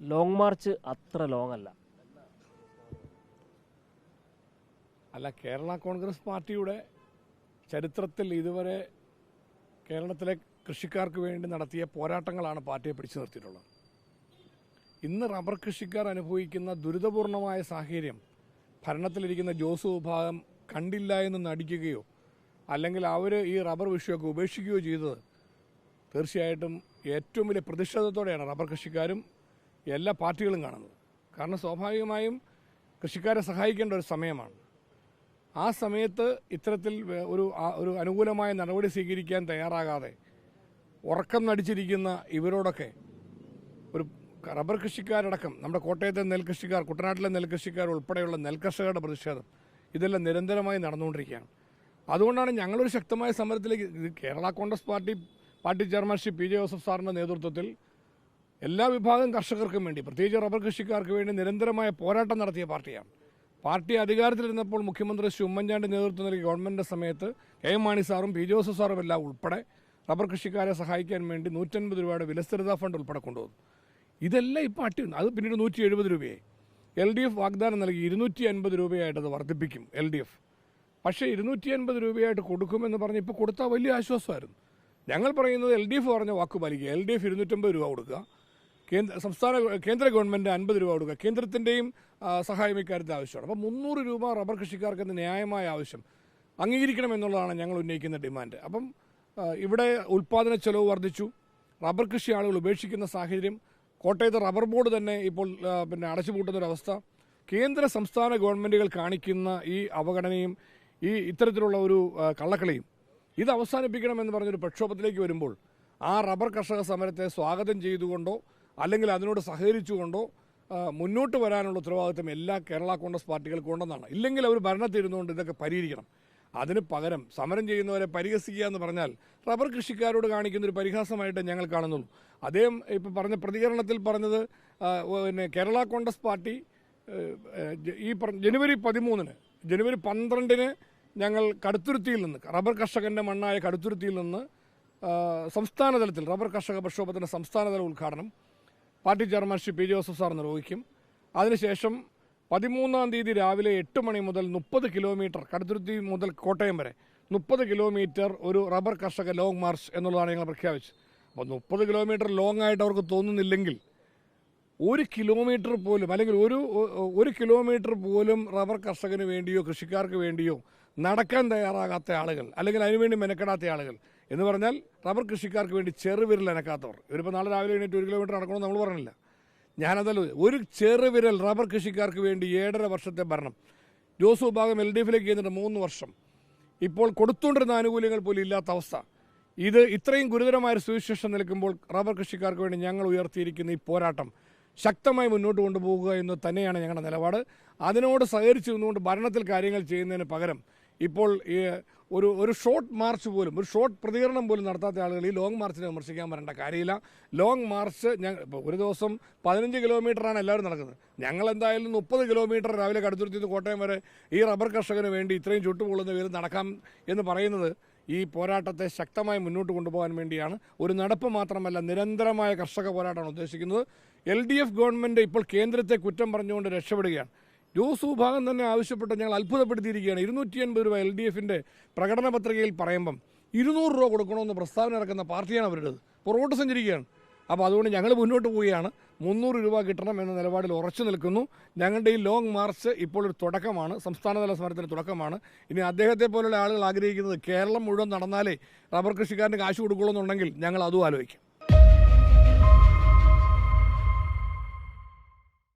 Long March അത്ര long അല്ല. അല്ല കേരള കോൺഗ്രസ് പാർട്ടിയുടെ ചരിത്രത്തിൽ ഇതുവരെ കേരളത്തിലെ കൃഷിക്കാർക്ക് വേണ്ടി നടത്തിയ പോരാട്ടങ്ങളാണ് പാർട്ടിയെ പിടിച്ചു നിർത്തിയിട്ടുള്ളത്. ഇന്ന് റബ്ബർ കൃഷിക്കാർ അനുഭവിക്കുന്ന ദുരിതപൂർണമായ സാഹചര്യം ഭരണത്തിലിരിക്കുന്ന ജോസ് വിഭാഗം കണ്ടില്ല എന്ന് നടിക്കുകയോ അല്ലെങ്കിൽ അവർ ഈ റബ്ബർ വിഷയമൊക്കെ ഉപേക്ഷിക്കുകയോ ചെയ്തത് തീർച്ചയായിട്ടും ഏറ്റവും വലിയ പ്രതിഷേധത്തോടെയാണ് റബ്ബർ കൃഷിക്കാരും എല്ലാ പാർട്ടികളും കാണുന്നത്. കാരണം സ്വാഭാവികമായും കൃഷിക്കാരെ സഹായിക്കേണ്ട ഒരു സമയമാണ്. ആ സമയത്ത് ഇത്തരത്തിൽ ഒരു ഒരു അനുകൂലമായ നടപടി സ്വീകരിക്കാൻ തയ്യാറാകാതെ ഉറക്കം നടിച്ചിരിക്കുന്ന ഇവരോടൊക്കെ ഒരു റബ്ബർ കൃഷിക്കാരടക്കം നമ്മുടെ കോട്ടയത്തെ നെൽകൃഷിക്കാർ കുട്ടനാട്ടിലെ നെൽകൃഷിക്കാർ ഉൾപ്പെടെയുള്ള നെൽകർഷകരുടെ പ്രതിഷേധം ഇതെല്ലാം നിരന്തരമായി നടന്നുകൊണ്ടിരിക്കുകയാണ്. അതുകൊണ്ടാണ് ഞങ്ങളൊരു ശക്തമായ സമരത്തിലേക്ക് Kerala Congress party party chairman Shri P J Joseph സാറിന്റെ നേതൃത്വത്തിൽ എല്ലാ വിഭാഗം കർഷകർക്കും വേണ്ടി പ്രത്യേകിച്ച് റബ്ബർ കൃഷിക്കാർക്ക് വേണ്ടി നിരന്തരമായ പോരാട്ടം നടത്തിയ പാർട്ടിയാണ്. പാർട്ടി അധികാരത്തിലിരുന്നപ്പോൾ മുഖ്യമന്ത്രി ശ്രീ ഉമ്മൻചാണ്ടി നേതൃത്വം നൽകിയ ഗവൺമെന്റ് സമയത്ത് കെ എം മാണി സാറും പി ജോസഫ് സാറും എല്ലാം ഉൾപ്പെടെ റബ്ബർ കൃഷിക്കാരെ സഹായിക്കാൻ വേണ്ടി നൂറ്റൻപത് രൂപയുടെ വിലസ്ഥിരതാ ഫണ്ട് ഉൾപ്പെടെ കൊണ്ടുവന്നു. ഇതെല്ലാം ഇപ്പോൾ അട്ടി അത് പിന്നീട് നൂറ്റി എഴുപത് രൂപയായി. എൽ ഡി എഫ് വാഗ്ദാനം നൽകി ഇരുന്നൂറ്റി അൻപത് രൂപയായിട്ട് അത് വർദ്ധിപ്പിക്കും എൽ ഡി എഫ്. പക്ഷേ ഇരുന്നൂറ്റി അൻപത് രൂപയായിട്ട് കൊടുക്കുമെന്ന് പറഞ്ഞ് ഇപ്പോൾ കൊടുത്താൽ വലിയ ആശ്വാസമായിരുന്നു. ഞങ്ങൾ പറയുന്നത് എൽ ഡി എഫ് പറഞ്ഞ വാക്ക് പാലിക്കുക. എൽ ഡി എഫ് ഇരുന്നൂറ്റമ്പത് രൂപ കൊടുക്കുക. കേന്ദ്ര സംസ്ഥാന കേന്ദ്ര ഗവൺമെന്റ് അൻപത് രൂപ കൊടുക്കുക. കേന്ദ്രത്തിന്റെയും സഹായം ഇക്കാര്യത്തിൽ ആവശ്യമാണ്. അപ്പോൾ മുന്നൂറ് രൂപ റബ്ബർ കൃഷിക്കാർക്ക് ന്യായമായ ആവശ്യം. അംഗീകരിക്കണം എന്നുള്ളതാണ് ഞങ്ങൾ ഉന്നയിക്കുന്ന ഡിമാൻഡ്. അപ്പം ഇവിടെ ഉൽപ്പാദന ചെലവ് വർദ്ധിച്ചു. റബ്ബർ കൃഷി ആളുകൾ ഉപേക്ഷിക്കുന്ന സാഹചര്യം. കോട്ടയത്തെ റബ്ബർ ബോർഡ് തന്നെ ഇപ്പോൾ പിന്നെ അടച്ചുപൂട്ടുന്ന ഒരവസ്ഥ. കേന്ദ്ര സംസ്ഥാന ഗവൺമെന്റുകൾ കാണിക്കുന്ന ഈ അവഗണനയും ഈ ഇത്തരത്തിലുള്ള ഒരു കള്ളക്കളിയും ഇത് അവസാനിപ്പിക്കണമെന്ന് പറഞ്ഞൊരു പ്രക്ഷോഭത്തിലേക്ക് വരുമ്പോൾ ആ റബ്ബർ കർഷക സമരത്തെ സ്വാഗതം ചെയ്തുകൊണ്ടോ അല്ലെങ്കിൽ അതിനോട് സഹകരിച്ചുകൊണ്ടോ മുന്നോട്ട് വരാനുള്ള ഉത്തരവാദിത്വം എല്ലാ കേരള കോൺഗ്രസ് പാർട്ടികൾക്കും ഉണ്ടെന്നാണ്. ഇല്ലെങ്കിൽ അവർ ഭരണത്തിരുന്നുകൊണ്ട് ഇതൊക്കെ പരിഹരിക്കണം. അതിന് പകരം സമരം ചെയ്യുന്നവരെ പരിഹസിക്കുക എന്ന് പറഞ്ഞാൽ റബ്ബർ കൃഷിക്കാരോട് കാണിക്കുന്ന ഒരു പരിഹാസമായിട്ട് ഞങ്ങൾ കാണുന്നുള്ളൂ. അദ്ദേഹം ഇപ്പോൾ പറഞ്ഞ പ്രതികരണത്തിൽ പറഞ്ഞത് പിന്നെ കേരള കോൺഗ്രസ് പാർട്ടി ഈ ജനുവരി പതിമൂന്നിന് ജനുവരി പന്ത്രണ്ടിന് ഞങ്ങൾ കടുത്തുരുത്തിയിൽ നിന്ന് റബ്ബർ കർഷകന്റെ മണ്ണായ കടുത്തുരുത്തിയിൽ നിന്ന് സംസ്ഥാനതലത്തിൽ സംസ്ഥാന റബ്ബർ കർഷക പ്രക്ഷോഭത്തിന്റെ സംസ്ഥാനതല ഉദ്ഘാടനം party chairman Shri P Joseph sir നിർവഹിക്കും. അതിനുശേഷം പതിമൂന്നാം തീയതി രാവിലെ എട്ട് മണി മുതൽ മുപ്പത് കിലോമീറ്റർ കടുത്തുരുത്തി മുതൽ കോട്ടയം വരെ മുപ്പത് കിലോമീറ്റർ ഒരു റബ്ബർ കർഷക ലോങ് മാർച്ച് എന്നുള്ളതാണ് ഞങ്ങൾ പ്രഖ്യാപിച്ചത്. അപ്പോൾ മുപ്പത് കിലോമീറ്റർ ലോങ് ആയിട്ട് അവർക്ക് തോന്നുന്നില്ലെങ്കിൽ ഒരു കിലോമീറ്റർ പോലും അല്ലെങ്കിൽ ഒരു ഒരു കിലോമീറ്റർ പോലും റബ്ബർ കർഷകന് വേണ്ടിയോ കൃഷിക്കാർക്ക് വേണ്ടിയോ നടക്കാൻ തയ്യാറാകാത്ത ആളുകൾ അല്ലെങ്കിൽ അതിനുവേണ്ടി മെനക്കെടാത്ത ആളുകൾ എന്ന് പറഞ്ഞാൽ റബ്ബർ കൃഷിക്കാർക്ക് വേണ്ടി ചെറുവിരൽ അനക്കാത്തവർ. ഇവരിപ്പോൾ നാളെ രാവിലെ എണീറ്റ് ഒരു കിലോമീറ്റർ നടക്കണമെന്ന് നമ്മൾ പറഞ്ഞില്ല. ഞാനതല്ല ഒരു ചെറുവിരൽ റബ്ബർ കൃഷിക്കാർക്ക് വേണ്ടി ഏഴര വർഷത്തെ ഭരണം. ജോസ് വിഭാഗം എൽ ഡി എഫിലേക്ക് ചെയ്യുന്നുണ്ട് മൂന്ന് വർഷം. ഇപ്പോൾ കൊടുത്തുകൊണ്ടിരുന്ന ആനുകൂല്യങ്ങൾ പോലും ഇല്ലാത്ത അവസ്ഥ. ഇത് ഇത്രയും ഗുരുതരമായ ഒരു സുവിശേഷം നിൽക്കുമ്പോൾ റബ്ബർ കൃഷിക്കാർക്ക് വേണ്ടി ഞങ്ങൾ ഉയർത്തിയിരിക്കുന്ന ഈ പോരാട്ടം ശക്തമായി മുന്നോട്ട് കൊണ്ടുപോകുക എന്ന് തന്നെയാണ് ഞങ്ങളുടെ നിലപാട്. അതിനോട് സഹകരിച്ചു നിന്നുകൊണ്ട് ഭരണത്തിൽ കാര്യങ്ങൾ ചെയ്യുന്നതിന് പകരം ഇപ്പോൾ ഈ ഒരു ഒരു ഷോർട്ട് മാർച്ച് പോലും ഒരു ഷോർട്ട് പ്രതികരണം പോലും നടത്താത്ത ആളുകൾ ഈ ലോങ് മാർച്ചിനെ വിമർശിക്കാൻ വരേണ്ട കാര്യമില്ല. ലോങ് മാർച്ച് ഞങ്ങൾ ഒരു ദിവസം പതിനഞ്ച് കിലോമീറ്ററാണ് എല്ലാവരും നടക്കുന്നത്. ഞങ്ങൾ എന്തായാലും മുപ്പത് കിലോമീറ്റർ രാവിലെ കടുത്തുരുത്തി നിന്ന് കോട്ടയം വരെ ഈ റബ്ബർ കർഷകന് വേണ്ടി ഇത്രയും ചുട്ടുപൊള്ളുന്ന പേര് നടക്കാം എന്ന് പറയുന്നത് ഈ പോരാട്ടത്തെ ശക്തമായി മുന്നോട്ട് കൊണ്ടുപോകാൻ വേണ്ടിയാണ്. ഒരു നടപ്പ് മാത്രമല്ല നിരന്തരമായ കർഷക പോരാട്ടമാണ് ഉദ്ദേശിക്കുന്നത്. എൽ ഡി എഫ് ഗവൺമെന്റ് ഇപ്പോൾ കേന്ദ്രത്തെ കുറ്റം പറഞ്ഞുകൊണ്ട് രക്ഷപ്പെടുകയാണ്. ജോസ് വിഭാഗം തന്നെ ആവശ്യപ്പെട്ട് ഞങ്ങൾ അത്ഭുതപ്പെടുത്തിയിരിക്കുകയാണ്. ഇരുന്നൂറ്റി അൻപത് രൂപ എൽ ഡി എഫിന്റെ പ്രകടന പത്രികയിൽ പറയുമ്പം ഇരുന്നൂറ് രൂപ കൊടുക്കണമെന്ന് പ്രസ്താവന ഇറക്കുന്ന പാർട്ടിയാണ് അവരുടേത്. പുറകോട്ട് സഞ്ചരിക്കുകയാണ്. അപ്പോൾ അതുകൊണ്ട് ഞങ്ങൾ മുന്നോട്ട് പോവുകയാണ്. മുന്നൂറ് രൂപ കിട്ടണം എന്ന നിലപാടിൽ ഉറച്ചു നിൽക്കുന്നു. ഞങ്ങളുടെ ഈ ലോങ് മാർച്ച് ഇപ്പോൾ ഒരു തുടക്കമാണ്. സംസ്ഥാനതല സമരത്തിന് തുടക്കമാണ്. ഇനി അദ്ദേഹത്തെ പോലുള്ള ആളുകൾ ആഗ്രഹിക്കുന്നത് കേരളം മുഴുവൻ നടന്നാലേ റബ്ബർ കൃഷിക്കാരന് കാശ് കൊടുക്കുള്ളൂ എന്നുണ്ടെങ്കിൽ ഞങ്ങൾ അതും ആലോചിക്കും.